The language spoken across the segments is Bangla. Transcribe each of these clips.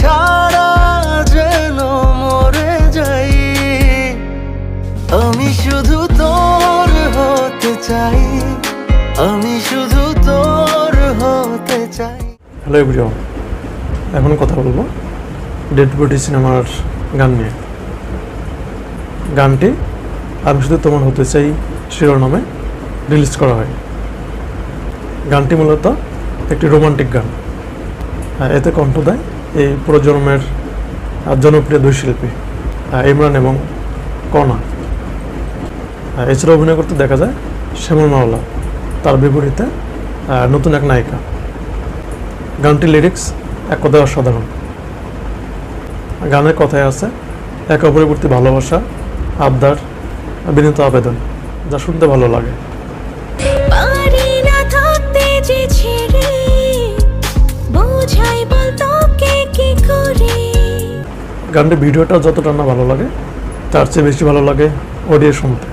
ছাড়া যেন মরে যাই। আমি শুধু তোর হতে চাই। আমি শুধু তোর হতে চাই। হ্যালো এভরিওয়ান এখন কথা বলব ডেড বডি সিনেমার গান নিয়ে। গানটি আমি শুধু তোমার হতে চাই শিরোনামে রিলিজ করা হয়। গানটি মূলত একটি রোমান্টিক গান। এতে কণ্ঠ দেয় এই প্রজন্মের জনপ্রিয় দুই শিল্পী ইমরান এবং কণা এছাড়া অভিনয় করতে দেখা যায় শ্যামল মাওলা। তার বিপরীতে নতুন এক নায়িকা। গানটির লিরিক্স এক কথায় অসাধারণ। গানের কথায় আছে, এক অপরের প্রতি ভালোবাসা, আবদার, বিনীত আবেদন, যা শুনতে ভালো লাগে। গানটির ভিডিওটা যতটা না ভালো লাগে, তার চেয়ে বেশি ভালো লাগে অডিও শুনতে।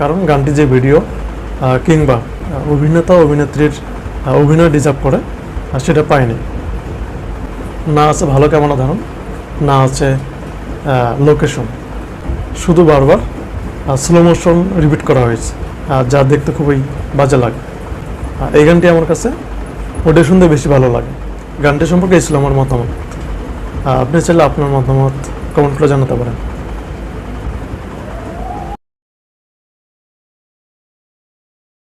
কারণ গানটি যে ভিডিও কিংবা অভিনেতা অভিনেত্রীর অভিনয় ডিজার্ভ করে সেটা পায়নি। না আছে ভালো কেমন ধারণ, না আছে লোকেশন শুধু বারবার স্লো মোশন রিপিট করা হয়েছে যা দেখতে খুবই বাজে লাগে। এই গানটি আমার কাছে অডিও শুনতে বেশি ভালো লাগে। গানটি সম্পর্কে আমার মতামত। আপনি চাইলে আপনার মতামত কমেন্ট করে জানাতে পারেন।